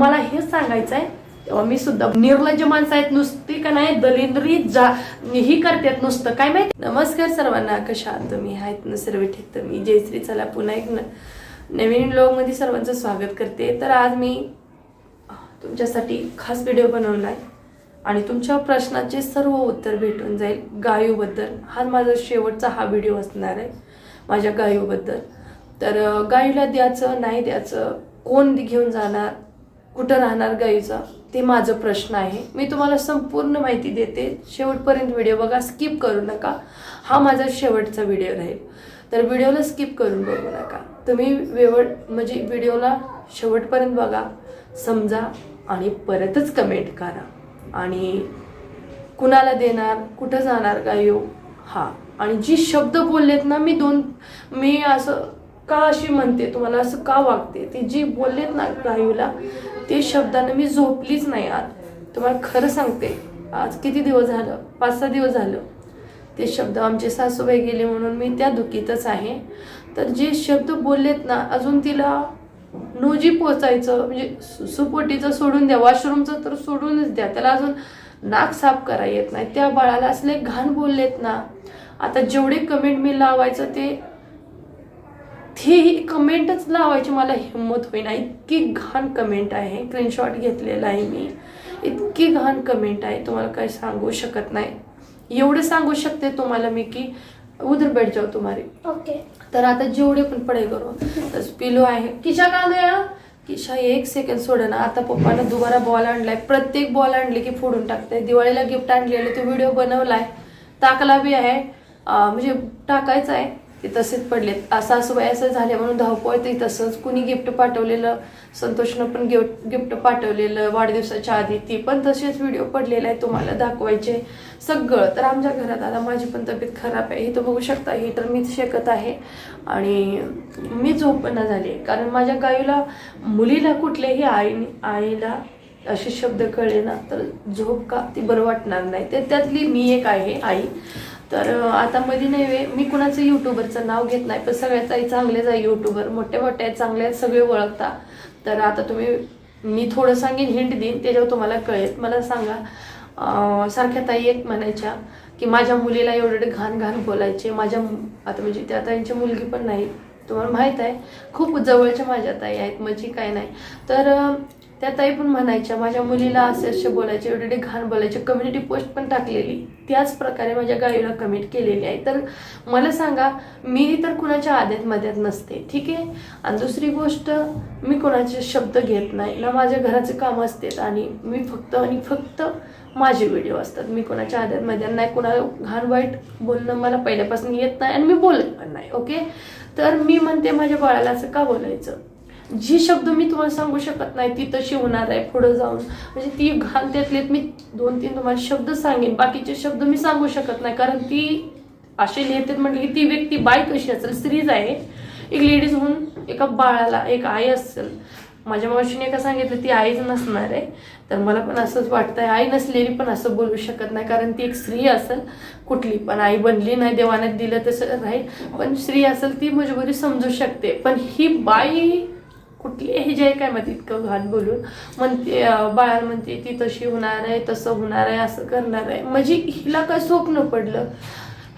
मला हेच सांगायचं आहे तेव्हा मी सुद्धा निर्लज्ज माणसं आहेत नुसती का नाही दलिंद्री जा ही करतात नुसतं. काय माहिती? नमस्कार सर्वांना कशा आहात तुम्ही? आहेत ना सर्व ठीक? तर मी जयश्री चला पुन्हा एक न- नवीन मध्ये सर्वांचं स्वागत करते. तर आज मी तुमच्यासाठी खास व्हिडिओ बनवला आहे आणि तुमच्या प्रश्नाचे सर्व उत्तर भेटून जाईल गायूबद्दल. हा माझा शेवटचा हा व्हिडिओ असणार आहे माझ्या गायूबद्दल. तर गायूला द्यायचं नाही द्यायचं कोण घेऊन जाणार? कुठं राहणार गाईचा? ते माझं प्रश्न आहे. मी तुम्हाला संपूर्ण माहिती देते. शेवटपर्यंत व्हिडिओ बघा. स्किप करू नका. हा माझा शेवटचा व्हिडिओ राहील. तर व्हिडिओला स्किप करून बघू नका. तुम्ही वेवड म्हणजे व्हिडिओला शेवटपर्यंत बघा. समजा आणि परतच कमेंट करा. आणि कुणाला देणार? कुठं जाणार गायो हा. आणि जी शब्द बोललेत ना मी दोन मी असं का अशी म्हणते तुम्हाला असं का वागते? ती जी बोललेत ना गायूला ते शब्दानं मी झोपलीच नाही आज तुम्हाला खरं सांगते आज किती दिवस झालं? पाच सहा दिवस झालं. ते शब्द आमचे सासूबाई गेले म्हणून मी त्या दुखीतच आहे. तर जे शब्द बोललेत ना अजून तिला नोजी पोचायचं म्हणजे सु- सुपोटीचं सोडून द्या वॉशरूमचं तर सोडूनच द्या. त्याला अजून नाक साफ करा येत नाही. त्या बाळाला असले घाण बोललेत ना आता जेवढे कमेंट मी लावायचं ते ते कमेंटच लावायची मला हिंमत होईना. इतकी घाण कमेंट आहे. स्क्रीनशॉट घेतलेला आहे मी. इतकी घाण कमेंट आहे. तुम्हाला काही सांगू शकत नाही. एवढं सांगू शकते तुम्हाला मी की उधर बैठ जाऊ तुम्हारी. ओके. तर आता जेवढे पण पढाई करू तर पिलो आहे. किशा का गया? किशा एक सेकंड सोड ना. आता पप्पानं दुबारा बॉल आणलाय. प्रत्येक बॉल आणले की फोडून टाकताय दिवाळीला गिफ्ट आणलेलं तो व्हिडिओ बनवलाय. टाकला बी आहे. म्हणजे टाकायचं आहे. ते तसेच पडलेत. असं असं बाई झाले म्हणून धावपळ ते तसंच कुणी गिफ्ट पाठवलेलं संतोषनं पण गिफ्ट गिफ्ट पाठवलेलं वाढदिवसाच्या आधी ती पण तसेच व्हिडिओ पडलेला आहे तुम्हाला दाखवायचे. सगळं. तर आमच्या घरात आता माझी पण तब्येत खराब आहे. इथं बघू शकता हीटर मीच शेकत आहे. आणि मी झोपणं झाली कारण माझ्या गायूला मुलीला कुठल्याही आईने आईला असे शब्द कळले ना तर झोप का ती बरं वाटणार नाही. ते त्यातली मी एक आहे आई. तर आता मध्ये नाही वे मी कुणाचं युट्यूबरचं नाव घेत नाही पण सगळ्यात चांगलेच आहे युट्यूबर मोठे मोठे आहेत चांगले आहेत सगळे ओळखता. तर आता तुम्ही मी थोडं सांगेन हिंट देईन त्याच्यावर तुम्हाला कळेल. मला सांगा सारख्या ताई एक म्हणायच्या की माझ्या मुलीला एवढे घाण घाण बोलायचे. माझ्या आता म्हणजे त्या ताईंची मुलगी पण नाही. तुम्हाला माहीत आहे खूप जवळच्या माझ्या ताई आहेत म्हणजे काय नाही. तर त्या ताई पण म्हणायच्या माझ्या मुलीला असे असे बोलायचे एवढे घाण बोलायचे कम्युनिटी पोस्ट पण टाकलेली. त्याच प्रकारे माझ्या गाईला कमेंट केलेली आहे. तर मला सांगा मी तर कुणाच्या आद्यात मध्यात नसते ठीक आहे? आणि दुसरी गोष्ट मी कोणाचे शब्द घेत नाही. ना माझ्या घराचे काम असतात आणि मी फक्त आणि फक्त माझे व्हिडिओ असतात. मी कोणाच्या आद्यात मध्यात नाही कोणाला घाण वाईट बोलणं मला पहिल्यापासून येत नाही आणि मी बोलत पण नाही ओके? तर मी म्हणते माझ्या बाळाला असं का बोलायचं? जी शब्द मी तुम्हाला सांगू शकत नाही ती तशी होणार आहे पुढं जाऊन. म्हणजे ती घाण त्यातलेत मी दोन तीन तुम्हाला शब्द सांगेन. बाकीचे शब्द मी सांगू शकत नाही कारण ती असे लिहितात म्हटलं की ती व्यक्ती बाई कशी असेल स्त्रीच आहे. एक लेडीज म्हणून एका बाळाला एक आई असेल. माझ्या मावशीने एका सांगितलं ती आईच नसणार आहे. तर मला पण असंच वाटतंय आई नसलेली पण असं बोलू शकत नाही कारण ती एक स्त्री असेल. कुठली पण आई बनली नाही देवाने दिलं तसं राहील पण स्त्री असेल ती मजबुरी समजू शकते. पण ही बाई कुठली हे जे काय मग इतकं घाण बोलून म्हणते बाळाला म्हणते ती तशी होणार आहे तसं होणार आहे असं करणार आहे. म्हणजे हिला काय स्वप्न पडलं?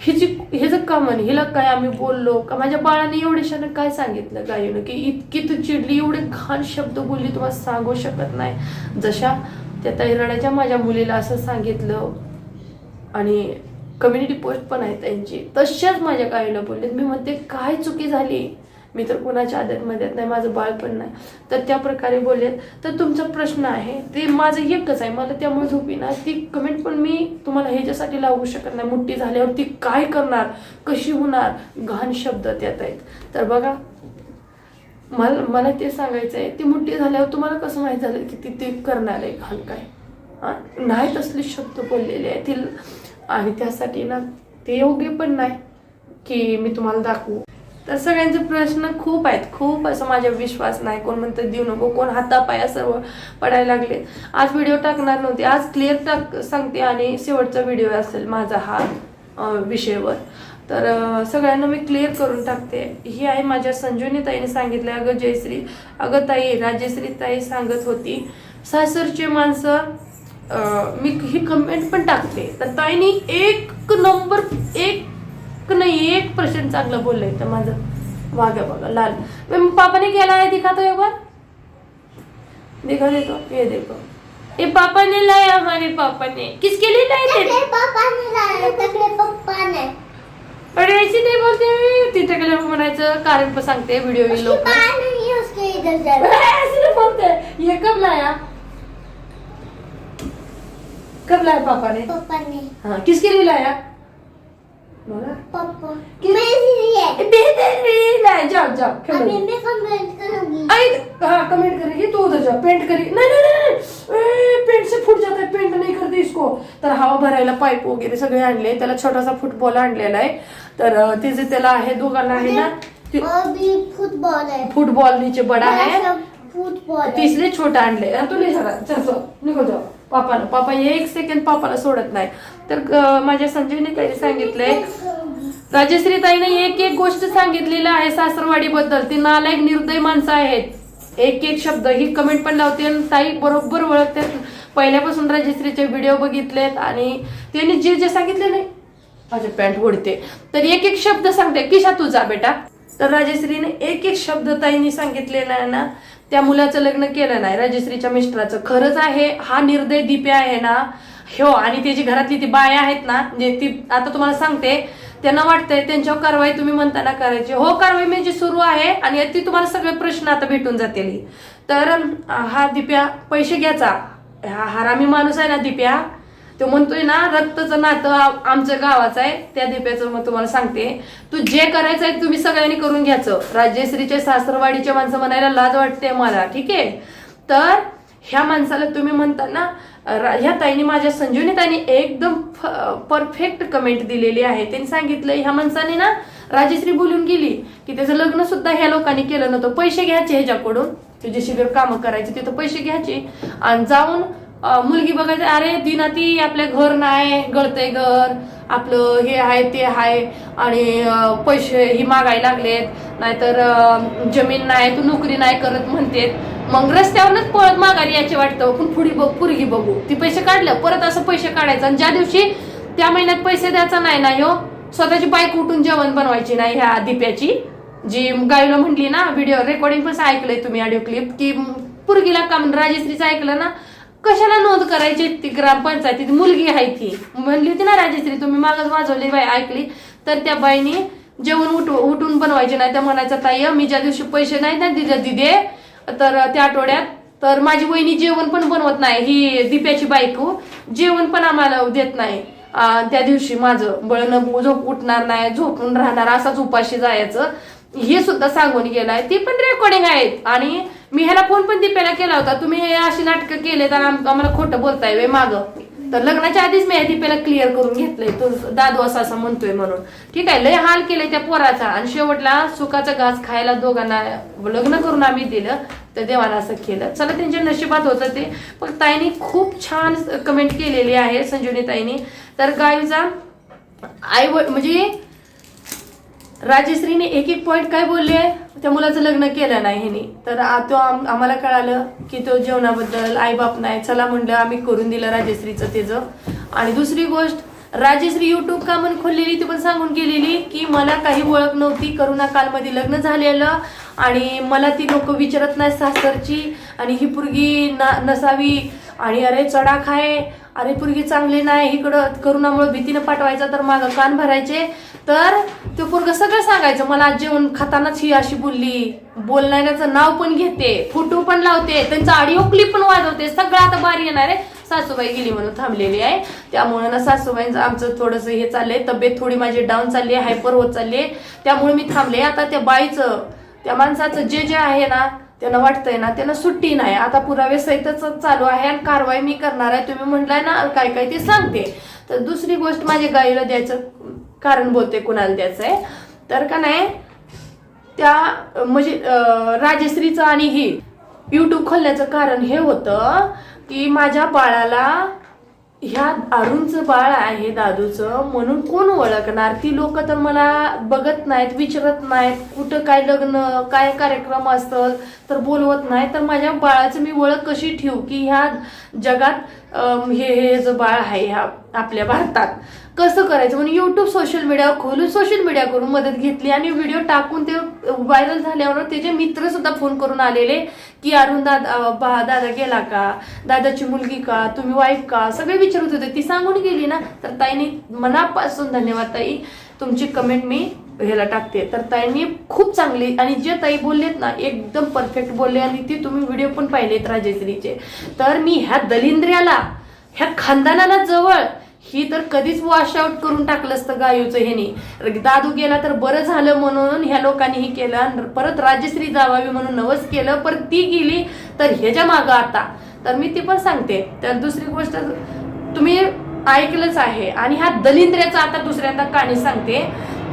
हिची हेचं का हिला काय आम्ही बोललो? का माझ्या बाळाने एवढ्याशानं काय सांगितलं गायीनं? की इतकी तू चिडली एवढे घाण शब्द बोलली तुम्हाला सांगू शकत नाही. जशा त्या तैरणाच्या माझ्या मुलीला असं सांगितलं. आणि कम्युनिटी पोस्ट पण आहे त्यांची. तशाच माझ्या गाईला बोलले. मी म्हणते काय चुकी झाली? मी तर कुणाच्या आदरमध्ये मध्यात नाही माझं बाळ पण नाही. तर त्या प्रकारे बोलेल तर तुमचा प्रश्न आहे ते माझं एकच आहे मला त्यामुळे झोपी ना. ती कमेंट पण मी तुम्हाला ह्याच्यासाठी लावू शकत नाही. मोठी झाल्यावर ती काय करणार? कशी होणार? घाण शब्द त्यात आहेत. तर बघा मला मला ते सांगायचं आहे ती मोठी झाल्यावर तुम्हाला कसं माहीत झालं की ती ते करणार आहे घाण काय? नाही तसले शब्द बोललेले आहेत. ती आणि त्यासाठी ना ते योग्य पण नाही की मी तुम्हाला दाखवू. तर सगळ्यांचे प्रश्न खूप आहेत. खूप असं माझ्या विश्वास नाही. कोण म्हणतं देऊ नको. कोण हातापाया सर्व पडायला लागले. आज व्हिडिओ टाकणार नव्हते. आज क्लिअर टाक सांगते आणि शेवटचा व्हिडिओ असेल माझा हा विषयावर. तर सगळ्यांना मी क्लिअर करून टाकते. ही आहे माझ्या संजीवनी ताईने सांगितलं अगं जयश्री अगं ताई राजश्री ताई सांगत होती सासरचे माणसं मी ही कमेंट पण टाकते. तर ताईनी एक नंबर एक नाही एक पर्सेंट चांगलं बोललंय तर माझं वागा बघा लाल. मैं पापा ने क्या लाया दिखा तो एक बार देखो देखो ये देखो ये पापा ने लाया हमारे पापा ने किसके लिए लाए थे तकले पापा ने लाया तकले पप्पा ने अरे ऐसे नाही बोलते तिथे गेले म्हणायचं कारण पण सांगते व्हिडिओ है। जा ऐसे नहीं बोलते ये कब लाया? कब लाया पापा ने? पापा ने। हाँ किसके लिए लाया? जाओ खेलो मैं कमेंट करूंगी आई हाँ कमेंट करेगी तो उधर जा. पेंट करेगी नहीं नहीं नहीं, नहीं ए, पेंट से फुट जाता है. पेंट नहीं करते इसको. तर हवा भरायला पाईप वगैरे सगळे आणले. त्याला छोटासा फुटबॉल आणलेला आहे. तर अं, तिचे त्याला आहे दोघांना आहे ना ती- और भी फुटबॉल है फुटबॉल नीचे बड़ा बड़ा है सा फुटबॉल है तिसले छोटा आणले तू ले जरा चल चल. निघो जाऊ. पापाला पापा एक सेकंड पापाला सोडत नाही. तर माझ्या संजीवने काही सांगितलंय राजश्री ताईने एक एक गोष्ट सांगितलेली आहे सासरवाडी बद्दल ती नालायक निर्दय माणसं आहेत. एक एक शब्द. ही कमेंट पण लावते आणि ताई बरोबर ओळखतात पहिल्यापासून राजश्रीचे व्हिडिओ बघितलेत आणि त्यांनी जे जे सांगितले नाही माझे पॅन्ट ओढते. तर एक एक शब्द सांगते. किशा तुझा बेटा. तर राजश्रीने एक एक शब्द ताईंनी सांगितलेला आहे ना त्या मुलाचं लग्न केलं नाही. राजश्रीच्या मिस्टराचं. खरंच आहे हा निर्दय दिप्या आहे ना? हो आणि त्याची घरातली ती बाया आहेत ना जे ती आता तुम्हाला सांगते त्यांना वाटतंय त्यांच्यावर कारवाई तुम्ही म्हणताना करायची. हो कारवाई म्हणजे सुरू आहे आणि ती तुम्हाला सगळे प्रश्न आता भेटून जातील. तर हा दिप्या पैसे घ्यायचा. हा हरामी माणूस आहे ना दिप्या? तो म्हणतोय ना रक्तचं नातं आमच्या गावाचं आहे त्या दिप्याचं मग तुम्हाला सांगते. तू जे करायचं आहे तुम्ही सगळ्यांनी करून घ्यायचं. राजेश्रीच्या सासरवाडीच्या माणसं म्हणायला लाज वाटते मला ठीक आहे? तर ह्या माणसाला तुम्ही म्हणता ना रा- ह्या ताईने माझ्या संजीवनी ताईने एकदम परफेक्ट कमेंट दिलेली आहे. त्यांनी सांगितलं ह्या माणसाने ना राजश्री बोलून गेली की त्याचं लग्न सुद्धा ह्या लोकांनी केलं नव्हतं. पैसे घ्यायचे ह्याच्याकडून. तुझे शिबिर कामं करायची तिथं पैसे घ्यायचे. आणि जाऊन मुलगी बघायचं अरे दिनाती आपल्या घर नाही गळतंय घर. आपलं हे आहे ते आहे. आणि पैसे ही मागायला लागलेत. नाहीतर जमीन नाही तू नोकरी नाही करत म्हणतेत. मग रस्त्यावरच पळत मागारी याचे वाटतं. पण पुढे बघ पुरगी बघू. ती पैसे काढलं परत असं पैसे काढायचं. आणि ज्या दिवशी त्या महिन्यात पैसे द्यायचा नाही ना हो स्वतःची बाईक उठून जेवण बनवायची नाही ह्या दिप्याची. जी गायला म्हटली ना व्हिडिओ रेकॉर्डिंग पण ऐकलंय तुम्ही ऑडिओ क्लिप की पुरगीला का राजेश्रीचं राजश्रीचं ऐकलं ना कशाला नोंद करायची ती ग्रामपंचायतीत? मुलगी आहे ती. म्हणली होती ना राजश्री तुम्ही मागच वाजवली बाई ऐकली. तर त्या बाईनी जेवण उठ उठून बनवायचे नाही. त्या म्हणायचं ताई मी ज्या दिवशी पैसे नाही ना दिले दिदे तर त्या आठवड्यात तर माझी वहिनी जेवण पण बनवत नाही. ही दिप्याची बायको जेवण पण आम्हाला देत नाही. त्या दिवशी माझं बळणं झोप उठणार नाही झोपून राहणार असाच उपाशी जायचं. हे सुद्धा सांगून गेलाय. ती पण रेकॉर्डिंग आहेत. आणि मी ह्याला फोन पण दीपेला केला होता. तुम्ही हे अशी नाटकं केले तर आम्हाला खोटं बोलताय वे माग. तर लग्नाच्या आधीच मी दीपेला क्लिअर करून घेतलंय. तो दादू असं असं म्हणतोय म्हणून. ठीक आहे लय हाल केले त्या पोराचा. आणि शेवटला सुखाचा घास खायला दोघांना लग्न करून आम्ही दिलं. तर देवाला असं केलं. चला त्यांच्या नशिबात होतं ते. पण ताईनी खूप छान कमेंट केलेली आहे संजीवनी ताईनी. तर गायचा आई म्हणजे राजश्रीने एक एक पॉइंट काय बोलले? त्या मुलाचं लग्न केलं नाही ह्यानी तर तो आम- आम्हाला कळालं की तो जेवणाबद्दल आईबाप नाही. चला म्हणलं आम्ही करून दिलं राजश्रीचं त्याचं आणि दुसरी गोष्ट राजश्री युट्यूब का म्हणून खोललेली ती पण सांगून गेलेली की मला काही ओळख नव्हती करोना कालमध्ये लग्न झालेलं आणि मला ती लोक विचारत नाही सासरची. आणि ही पुरगी ना नसावी. आणि अरे चढा खाय अरे पुरगी चांगली नाही. इकडं करोनामुळे भीतीनं पाठवायचं तर मागं कान भरायचे. तर तो पोरग सगळं सांगायचं मला आज जेवण खातानाच ही अशी बोलली. बोलणाऱ्याचं नाव पण घेते फोटो पण लावते त्यांचा ऑडिओ क्लिप पण वाजवते सगळं आता बारी येणार आहे. सासूबाई गेली म्हणून थांबलेली आहे. त्यामुळे ना सासूबाईंचं आमचं थोडंसं हे चाललंय तब्येत थोडी माझी डाऊन चालली आहे हायपर होत चालली आहे. त्यामुळे मी थांबले आता त्या बाईचं त्या माणसाचं जे जे आहे ना त्यांना वाटतंय ना त्यांना सुट्टी नाही. आता पुरावे सहितच चालू आहे आणि कारवाई मी करणार आहे. तुम्ही म्हणलाय ना काय काय ते सांगते. तर दुसरी गोष्ट माझ्या गाईला द्यायचं कारण बोलते कुणाला त्याचं आहे तर का नाही त्या म्हणजे राजश्रीचं आणि ही युट्यूब खोलण्याचं कारण हे होतं की माझ्या बाळाला ह्या अरुणचं बाळ आहे दादूचं म्हणून कोण ओळखणार ती लोक तर मला बघत नाहीत विचारत नाहीत कुठं काय लग्न काय कार्यक्रम असतं तर बोलवत नाही तर माझ्या बाळाचं मी ओळख कशी ठेवू की ह्या जगात हे हे जो बाळ आहे ह्या आपल्या भारतात कसं करायचं? म्हणून युट्यूब सोशल मीडियावर खोलून सोशल मीडिया करून मदत घेतली आणि व्हिडिओ टाकून ते व्हायरल झाल्यावर त्याचे मित्र सुद्धा फोन करून आलेले की अरुण दादा बा दादा गेला का? दादाची मुलगी का? तुम्ही वाईफ का? सगळे विचारत होते. ती सांगून गेली ना तर ताईने मनापासून धन्यवाद ताई. तुमची कमेंट मी ह्याला टाकते. तर ताईंनी खूप चांगली आणि जे ताई बोललेत ना एकदम परफेक्ट बोलले आणि ती तुम्ही व्हिडिओ पण पाहिलेत राजेश्रीचे. तर मी ह्या दलिंद्र्याला ह्या खानदानाला जवळ ही तर कधीच वॉश आउट करून टाकलं असतं गायूचं ह्याने दादू गेला तर बरं झालं म्हणून ह्या लोकांनी हे केलं परत राजश्री जावावी म्हणून नवस केलं परत ती गेली तर ह्याच्या मागं आता. तर मी ती पण सांगते. तर दुसरी गोष्ट तुम्ही ऐकलंच आहे आणि ह्या दलिंद्र्याचा आता दुसऱ्यांदा कहाणी सांगते.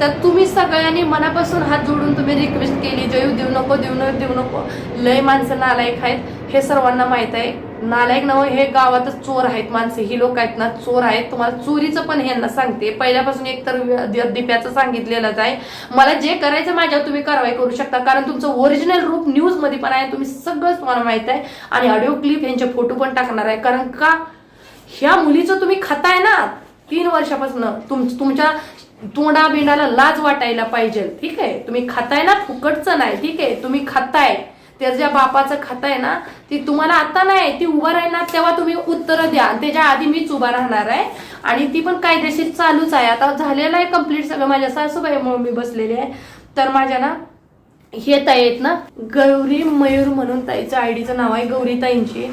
तर तुम्ही सगळ्यांनी मनापासून हात जोडून तुम्ही रिक्वेस्ट केली जयू देऊ नको देऊ नको देऊ नको. लय माणसं नालायक आहेत. हे सर्वांना माहीत आहे. नालायक नव हे गावातच चोर आहेत माणसे. ही लोक आहेत ना चोर आहेत. तुम्हाला चोरीचं पण ह्यांना सांगते. पहिल्यापासून एक तर दिप्याचं सांगितलेलंच आहे. मला जे करायचं माझ्यावर तुम्ही कारवाई करू शकता. कारण तुमचं ओरिजिनल रूप न्यूजमध्ये पण आहे. तुम्ही सगळंच तुम्हाला माहीत आहे. आणि ऑडिओ क्लिप यांचे फोटो पण टाकणार आहे. कारण का? ह्या मुलीचं तुम्ही खाताय ना? तीन वर्षापासून. तुम तुमच्या तोंडा बिंडाला लाज वाटायला पाहिजे. ठीक आहे? तुम्ही खाताय ना? फुकटचं नाही. ठीक आहे? तुम्ही खाताय. त्याच्या बापाचं खातं आहे ना ती तुम्हाला आता नाही ती उभं राहणार तेव्हा तुम्ही उत्तर द्या. त्याच्या आधी मीच उभा राहणार आहे. आणि ती पण कायदेशीर चालूच आहे. आता झालेलं आहे कंप्लीट सगळं. माझ्या सासूबाई मी बसलेली आहे. तर माझ्या ना हे ताई आहेत ना गौरी मयूर म्हणून ताईचं आयडीचं नाव आहे गौरी ताईंची.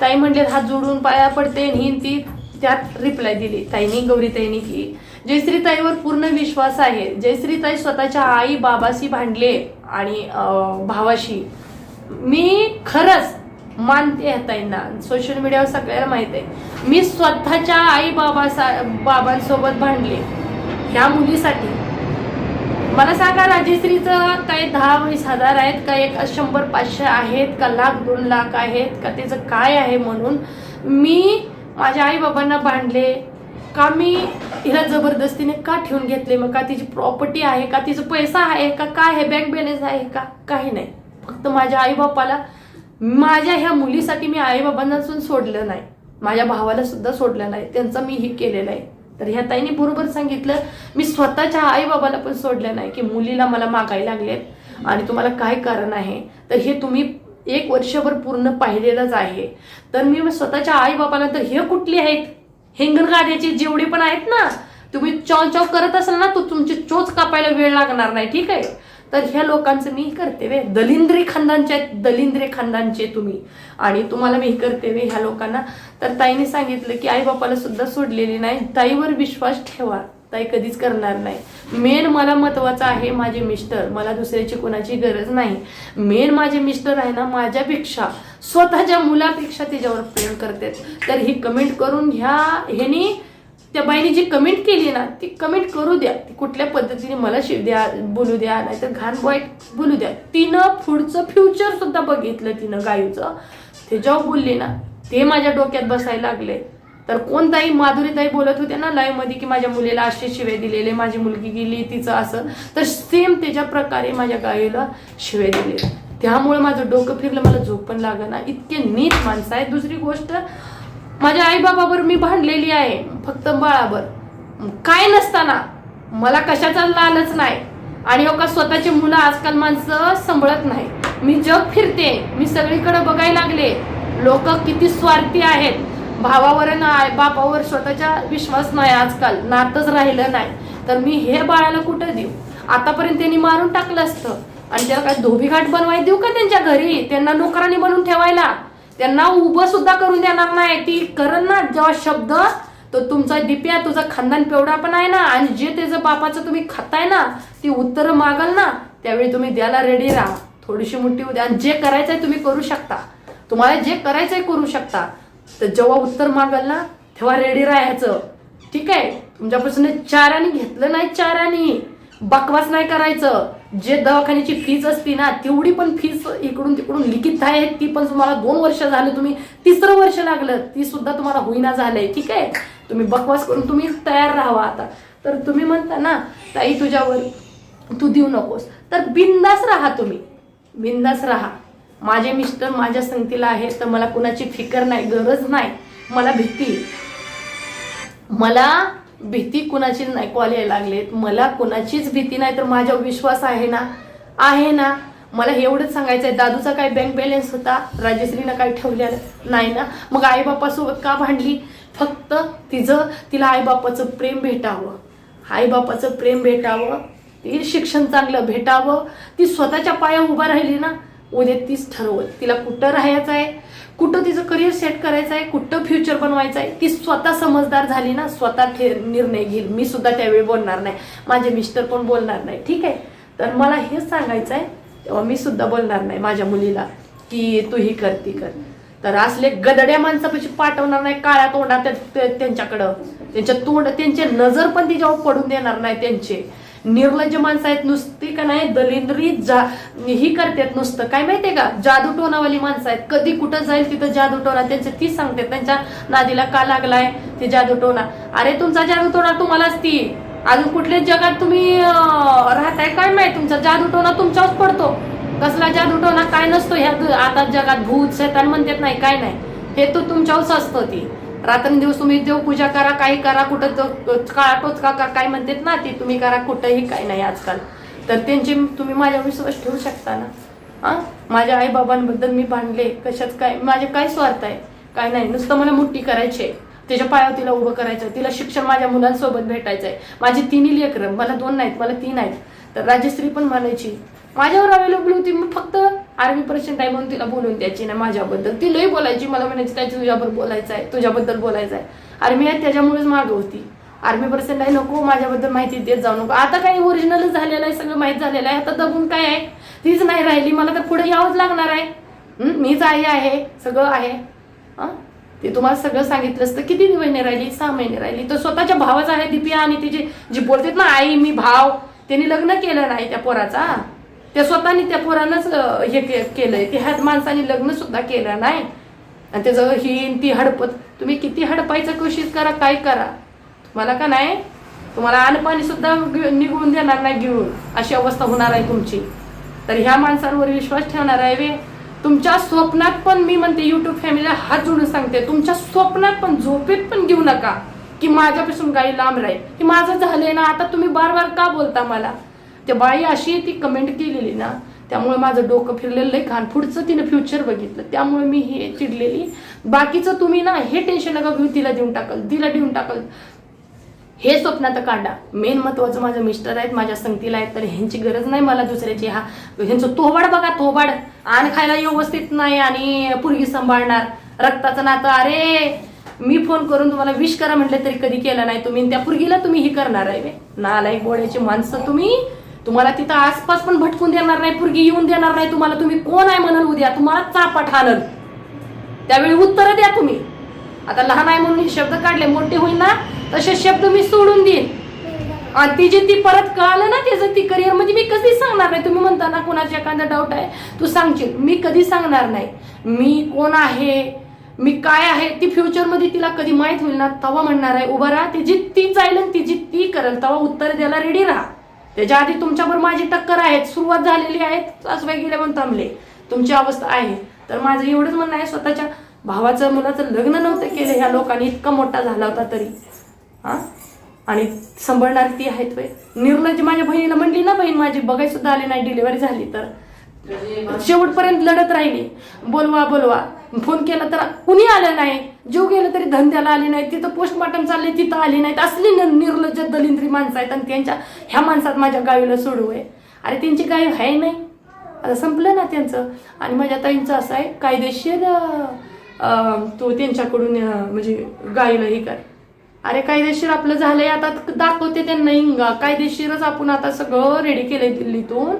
ताई म्हणले हात जोडून पाया पडते. आणि ही ती त्यात रिप्लाय दिली. ताईनी गौरी ताईनी की जयश्री ताईवर पूर्ण विश्वास आहे. जयश्री ताई स्वतःच्या आई बाबाशी भांडले. आणि भावाशी. मी खरंच मानते ह्या ताईंना. सोशल मीडियावर सगळ्याला माहीत आहे. मी स्वतःच्या आई बाबा बाबांसोबत भांडले. ह्या मुलीसाठी. मला सांगा राजश्रीचं काय दहा वीस हजार आहेत का? एक शंभर पाचशे आहेत का? लाख दोन लाख आहेत का? त्याचं काय आहे म्हणून मी माझ्या आई बाबांना भांडले. का मी हिला जबरदस्तीने का ठेवून घेतले? मग का तिची प्रॉपर्टी आहे का? तिचा पैसा आहे का? काय आहे? बँक बॅलन्स आहे का? काही नाही. फक्त माझ्या आईबापाला माझ्या ह्या मुलीसाठी मी आईबाबांनासून सोडलं नाही. माझ्या भावाला सुद्धा सोडलं नाही. त्यांचं मी हे केलेलं आहे. तर ह्या ताईने बरोबर सांगितलं मी स्वतःच्या आईबाबाला पण सोडलं नाही की मुलीला मला मागायला लागलेत आणि तुम्हाला काय कारण आहे? तर हे तुम्ही एक वर्षभर पूर्ण पाहिलेलंच आहे. तर मी स्वतःच्या आईबाबाला तर हे कुठली आहेत? हेंगणगाड्याचे जेवढे पण आहेत ना तुम्ही चॉव चॉव करत असाल ना तो तुमची चोच कापायला वेळ लागणार नाही ठीक आहे? तर ह्या लोकांचं मी करते वे. दलिंद्री खानदानचे आहेत दलिंद्री खानदानचे तुम्ही. आणि तुम्हाला मी करते वे ह्या लोकांना. तर ताईने सांगितलं की आई बापाला सुद्धा सोडलेली नाही. ताईवर विश्वास ठेवा. ताई कधीच करणार नाही. मेन मला महत्वाचं आहे माझे मिस्टर. मला दुसऱ्याची कोणाची गरज नाही. मेन माझे मिस्टर आहे ना माझ्यापेक्षा स्वतःच्या मुलापेक्षा त्याच्यावर प्रेम करते तर ही कमेंट करून ह्या ह्यानी त्या बाईने जी कमेंट केली ना ती कमेंट करू द्या. ती कुठल्या पद्धतीने मला शिव द्या बोलू द्या नाहीतर घाण वाईट बोलू द्या. तिनं पुढचं फ्युचर सुद्धा बघितलं तिनं गायूचं. ते जेव्हा बोलली ना ते माझ्या डोक्यात बसायला लागले. तर कोणताही माधुरीताई बोलत होते ना लाईव्हमध्ये की माझ्या मुलीला असे शिवे दिलेले माझी मुलगी गेली तिचं असं. तर सेम त्याच्या प्रकारे माझ्या गाईला शिवे दिले. त्यामुळे माझं डोकं फिरलं मला झोप पण लागना. इतके नीट माणसं आहेत. दुसरी गोष्ट माझ्या आई बाबावर मी भांडलेली आहे फक्त बाळावर. काय नसताना. मला कशाचा लालच नाही. आणि हो का स्वतःची मुलं आजकाल माणसं सांभाळत नाही. मी जग फिरते. मी सगळीकडे बघायला लागले. लोक किती स्वार्थी आहेत. भावावर आणि बापावर स्वतःचा विश्वास नाही आजकाल नातच राहिलं नाही. तर मी हे बाळाला कुठं देऊ? आतापर्यंत त्यांनी मारून टाकलं असतं. आणि त्याला काय धोबीघाट बनवाय देऊ का त्यांच्या घरी? त्यांना नोकरांनी बनवून ठेवायला. त्यांना उभं सुद्धा करून देणार नाही. ती करण ना जेव्हा शब्द तो तुमचा दिप्या तुझा खानदान पेवडा पण आहे ना आणि जे त्याचं बापाचं तुम्ही खाताय ना ती उत्तर मागाल ना त्यावेळी तुम्ही द्यायला रेडी राहा. थोडीशी मोठी उद्या. आणि जे करायचंय तुम्ही करू शकता. तुम्हाला जे करायचंय करू शकता. तर जेव्हा उत्तर मागाल ना तेव्हा रेडी राहायचं. ठीक आहे? तुमच्यापासून चाराने घेतलं नाही चाराने. बकवास नाही करायचं. जे दवाखान्याची फीज असती ना तेवढी पण फीज इकडून तिकडून लिखित आहे ती पण तुम्हाला दोन वर्ष झालं तुम्ही तिसरं वर्ष लागलं ती सुद्धा तुम्हाला होईना झालंय. ठीक आहे? तुम्ही बकवास करून तुम्ही तयार राहावा आता. तर तुम्ही म्हणता ना ताई तुझ्यावर तू देऊ नकोस. तर बिंदास राहा तुम्ही. बिंदास राहा. माझे मिस्टर माझ्या संगतीला आहे तर मला कुणाची फिकर नाही गरज नाही. मला भीती मला भीती कुणाची नाही कॉल यायला लागलेत. मला कुणाचीच भीती नाही तर माझ्यावर विश्वास आहे ना? आहे ना? मला एवढंच सांगायचं आहे दादूचा काय बँक बॅलन्स होता? राजश्रीनं काय ठेवलेलं नाही ना? मग आईबापासोबत का भांडली? फक्त तिचं तिला आईबापाचं प्रेम भेटावं. आईबापाचं प्रेम भेटावं. ती शिक्षण चांगलं भेटावं. ती स्वतःच्या पाया उभा राहिली ना? उद्या तीच ठरवत तिला कुठं राहायचं आहे? कुठं तिचं करिअर सेट करायचं आहे? कुठं फ्युचर बनवायचं आहे? ती स्वतः समजदार झाली ना स्वतः निर्णय घेईल. मी सुद्धा त्यावेळी बोलणार नाही. माझे मिस्टर पण बोलणार नाही. ठीक आहे? तर मला हेच सांगायचं आहे तेव्हा मी सुद्धा बोलणार नाही माझ्या मुलीला की तू ही कर ती कर. तर असले गदड्या माणसापाशी पाठवणार नाही काळ्या तोंडात त्या- त्यांच्याकडं. त्यांच्या तोंड त्यांचे नजर पण तिच्यावर पडून देणार नाही त्यांचे. निर्लज्ज माणसं आहेत नुसती का नाही दलिंद्री जा ही करतात नुसतं. काय माहितीये का? जादू टोनावाली माणसं आहेत. कधी कुठं जाईल तिथं जादू टोना त्यांचे तीच सांगते त्यांच्या नादीला का लागलाय ते जादू टोना? अरे तुमचा जादू टोना तुम्हालाच ती अजून कुठल्याच जगात तुम्ही राहताय काय माहिती? तुमचा जादू टोना तुमच्यावर पडतो. कसला जादू टोना? काय नसतो ह्या आता जगात भूत शैतान म्हणतात नाही काय नाही. हे तो तुमच्यावरच असतो ती. रात्रंदिवस तुम्ही देवपूजा करा काही करा कुठं काळा टोचका का काय म्हणतात ना ती तुम्ही करा कुठंही काय नाही आजकाल. तर त्यांचे तुम्ही माझ्यावर विश्वास ठेवू शकता ना? हा? माझ्या आई बाबांबद्दल मी भांडले कशात काय माझे काय स्वार्थ आहे? काय नाही नुसतं मला मुठ्ठी करायची आहे. त्याच्या पायावर तिला उभं करायचं आहे. तिला शिक्षण माझ्या मुलांसोबत भेटायचं आहे. माझी तिन्ही लेकरं मला दोन नाहीत मला तीन आहेत. तर राजश्री पण म्हणायची माझ्यावर अवेलेबल होती मी फक्त आर्मी पर्सेंट आहे म्हणून तिला बोलून द्यायची ना माझ्याबद्दल. ती लई बोलायची मला म्हणायची त्याची तुझ्याबरोबर बोलायचं आहे तुझ्याबद्दल बोलायचं आहे आर्मी आहे त्याच्यामुळेच माग होती. आर्मी पर्सेंट आहे नको माझ्याबद्दल माहिती देत जाऊ नको. आता काही ओरिजिनलच झालेलं आहे सगळं माहीत झालेलं आहे. आता दबून काय आहे? तीच नाही राहिली मला तर पुढे यावंच लागणार आहे. मीच आई आहे सगळं आहे. हं? ते तुम्हाला सगळं सांगितलं असतं किती महिने राहिली? सहा महिने राहिली. तर स्वतःच्या भावच आहे दिपिया आणि तिची जी बोलतात ना आई मी भाव त्यांनी लग्न केलं नाही त्या पोराचा त्या स्वतःने त्या पोरानंच हे केलंय. त्या ह्या माणसाने लग्न सुद्धा केलं नाही. आणि त्याचं ही ती हडपत. तुम्ही किती हडपायचं कोशिश करा काय करा. तुम्हाला का नाही? तुम्हाला अनपाणी सुद्धा निघून देणार नाही घेऊन. अशी अवस्था होणार आहे तुमची. तर ह्या माणसांवर विश्वास ठेवणार आहे वे. तुमच्या स्वप्नात पण मी म्हणते युट्यूब फॅमिलीला हात जोडून सांगते. तुमच्या स्वप्नात पण झोपेत पण घेऊ नका. की माझ्यापासून गाई लांब राहील की माझं झालंय ना आता तुम्ही बार बार का बोलता मला? ते बाई अशी ती कमेंट केलेली ना त्यामुळे माझं डोकं फिरलेलं लई घाण. पुढचं तिनं फ्युचर बघितलं त्यामुळे मी हे चिडलेली. बाकीचं तुम्ही ना हे टेन्शन नका घेऊन तिला देऊन टाकल तिला देऊन टाकल. हे स्वप्नात काढा मेन महत्वाचं माझं मिस्टर आहेत माझ्या संगतीला आहेत तर ह्यांची गरज नाही मला दुसऱ्याची. हा ह्यांचं तोबाड बघा तोबाड. आण खायला व्यवस्थित नाही आणि पुरगी सांभाळणार. रक्ताचं नातं अरे! मी फोन करून तुम्हाला विश करा म्हटलं तरी कधी केलं नाही तुम्ही. त्या पुरगीला तुम्ही हे करणार आहे बे. नालायक बोड्याची माणसं तुम्ही. तुम्हाला तिथं आसपास पण भटकून देणार नाही पुरगी येऊन देणार नाही तुम्हाला. तुम्ही कोण आहे म्हणाल उद्या? तुम्हाला चापाट हाणल. त्यावेळी उत्तर द्या तुम्ही. आता लहान आहे म्हणून हे शब्द काढले मोठे होईल ना तसे शब्द मी सोडून देईन. आणि तिचे ती परत कळालं ना त्याचं ती करिअरमध्ये मी कधी सांगणार नाही. तुम्ही म्हणता ना कोणाचा एखादा डाऊट आहे तू सांगशील. मी कधी सांगणार नाही. मी कोण आहे? मी काय आहे? ती फ्युचरमध्ये तिला कधी माहीत होईल ना तेव्हा म्हणणार आहे उभा राहा तिची ती जाईल आणि तिची ती करेल तवा उत्तर द्यायला रेडी राहा. त्याच्या आधी तुमच्यावर माझी टक्कर आहेत सुरुवात झालेली आहे सासूबाई गेल्या पण थांबले. तुमची अवस्था आहे. तर माझं एवढंच म्हणणं आहे स्वतःच्या भावाचं मुलाचं लग्न नव्हतं केलं ह्या लोकांनी इतका मोठा झाला होता तरी. हा? आणि सांभाळणारी ती आहेत वय निर्लज माझ्या बहिणीला म्हणली ना बहीण माझी बघाय सुद्धा आली नाही डिलिव्हरी झाली तर. शेवटपर्यंत लढत राहिली. बोलवा बोलवा. फोन केला तर कुणी आलं नाही? जीव गेलं तरी धंद्याला आली नाही तिथं पोस्टमॉर्टम चालले तिथं आली नाहीत. असली न- निर्लज्ज दलिंद्री माणसं आहेत आणि त्यांच्या ह्या माणसात माझ्या गावीला सोडू आहे. अरे त्यांची गावी आहे नाही. आता संपलं ना त्यांचं. आणि माझ्या ताईंचं असं आहे कायदेशीर तो त्यांच्याकडून म्हणजे गाईला हे कर. अरे कायदेशीर आपलं झालंय आता दाखवते त्यांना इंगा. कायदेशीरच आपण आता सगळं रेडी केलंय दिल्लीतून.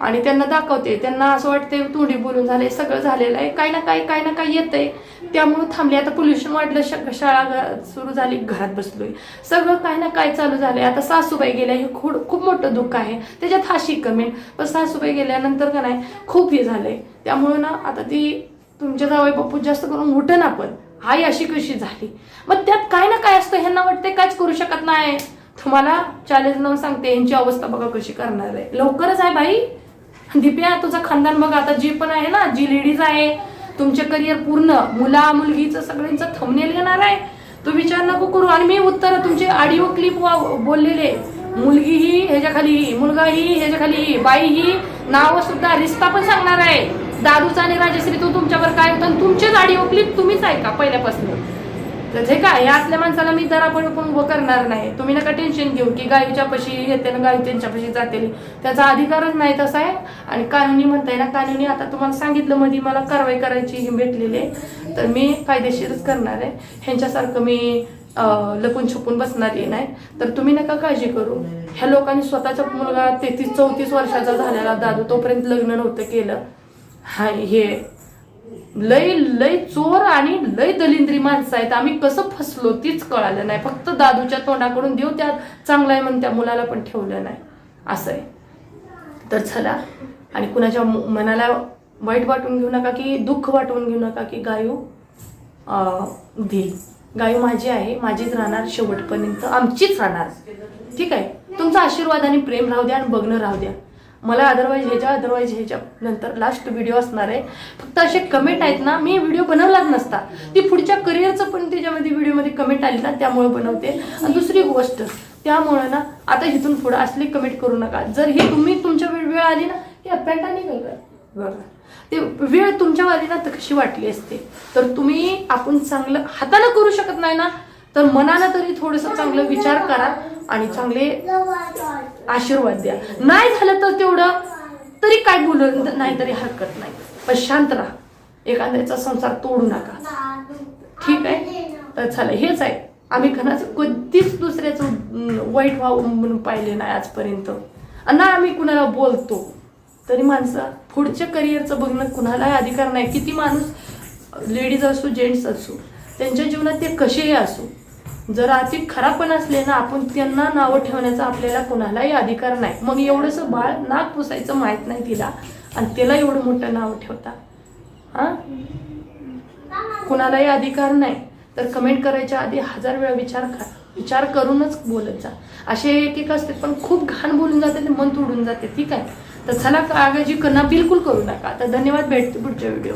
आणि त्यांना दाखवते त्यांना असं वाटतंय तोंडी बोलून झाले सगळं झालेलं आहे. काही ना काही काही ना काही येतंय. त्यामुळे थांबले. आता पोल्युशन वाढलं श- शाळा सुरू झाली घरात बसलोय. सगळं काही ना काय चालू झालंय. आता सासूबाई गेल्या हे खूप खूप मोठं दुःख आहे. त्याच्यात हाशी कमेंट पण सासूबाई गेल्यानंतर का नाही खूप हे झालंय. त्यामुळे ना आता ती तुमच्या जावई बापू जास्त करून उठे ना पण आई अशी कशी झाली. मग त्यात काय ना काय असतं. ह्यांना वाटते काहीच करू शकत नाही. तुम्हाला चॅलेंज लावून सांगते यांची अवस्था बघा कशी करणार आहे. लवकरच आहे बाई. दिप्या तुझं खानदान मग आता जी पण आहे ना जी लेडीज आहे तुमचे करिअर पूर्ण मुला मुलगीचं सगळ्यांचं थंबनेल येणार आहे. तो विचार नको करू. आणि मी उत्तर तुमचे ऑडिओ क्लिप बोललेले मुलगी ही ह्याच्या खाली ही मुलगा ही ह्याच्या खाली ही बाई ही नाव सुद्धा रिस्ता पण सांगणार आहे. दादूचा आणि राजश्री तो तुमच्यावर काय होतं? तुमचेच ऑडिओ क्लिप तुम्हीच ऐका पहिल्यापासून. तर जे काय? या असल्या माणसाला मी जरा पण उभं करणार नाही. तुम्ही नका टेन्शन घेऊ की गायीच्या पशी येते ना गायी त्यांच्यापाशी जाते. त्याचा अधिकारच नाही तसा आहे. आणि कानुनी म्हणताय ना कानुनी आता तुम्हाला सांगितलं मध्ये मला कारवाई करायची ही भेटलेली आहे. तर मी कायदेशीरच करणार आहे. ह्यांच्यासारखं मी लपून छपून बसणारी नाही. तर तुम्ही नका काळजी करू. ह्या लोकांनी स्वतःचा मुलगा तेहतीस चौतीस वर्षाचा झालेला दादू तोपर्यंत लग्न नव्हतं केलं. हा हे लय लय चोर आणि लय दलिंद्री माणसं आहेत. आम्ही कसं फसलो तीच कळालं नाही. फक्त दादूच्या तोंडाकडून देऊ त्या चांगला आहे म्हणून त्या मुलाला पण ठेवलं नाही. असं आहे. तर चला. आणि कुणाच्या मनाला वाईट वाटून घेऊ नका की दुःख वाटून घेऊ नका की गायू दे. देईल गायू माझी आहे. माझीच राहणार शेवटपर्यंत. आमचीच राहणार. ठीक आहे? तुमचा आशीर्वाद आणि प्रेम राहू द्या आणि बघणं राहू द्या. मला अदरवाईज ह्याच्या अदरवाईज ह्याच्या. नंतर लास्ट व्हिडिओ असणार आहे. फक्त असे कमेंट आहेत ना मी व्हिडिओ बनवलाच नसता. ती पुढच्या करिअरचं पण त्याच्यामध्ये व्हिडिओमध्ये कमेंट आली ना त्यामुळे बनवते. आणि दुसरी गोष्ट त्यामुळे ना आता इथून पुढे असली कमेंट करू नका. जर हे तुम्ही तुमच्या वेळ वेळ आली ना की पॅन्टा निघल बघा ते वेळ तुमच्या वाली ना तर कशी वाटली असते? तर तुम्ही आपण चांगलं हातानं करू शकत नाही ना तर मनानं तरी थोडंसं चांगलं विचार करा आणि चांगले आशीर्वाद द्या. नाही झालं तर तेवढं तरी काय बोल नाही तरी हरकत नाही. पण शांत राहा. एखाद्याचा संसार तोडू नका. ठीक आहे? तर चला हेच आहे. आम्ही घराचं कधीच दुसऱ्याचं वाईट व्हावं म्हणून पाहिले नाही आजपर्यंत. ना आम्ही कुणाला बोलतो. तरी माणसं पुढच्या करिअरचं बघणं कुणालाही अधिकार नाही. किती माणूस लेडीज असो जेंट्स असो त्यांच्या जीवनात ते कसेही असो जर अति खराब पण असले ना आपण त्यांना नावं ठेवण्याचा आपल्याला कुणालाही अधिकार नाही. मग एवढंसं बाळ नाक पुसायचं माहीत नाही तिला. आणि त्याला एवढं मोठं नाव ठेवता. हां? कुणालाही अधिकार नाही. तर कमेंट करायच्या आधी हजार वेळा विचार करा. विचार करूनच बोलत जा. असे एक एक असते पण खूप घाण बोलून जाते ते मन तोडून जाते. ठीक आहे? तर चला काळजी करणं बिलकुल करू नका. तर धन्यवाद भेटते पुढच्या व्हिडिओ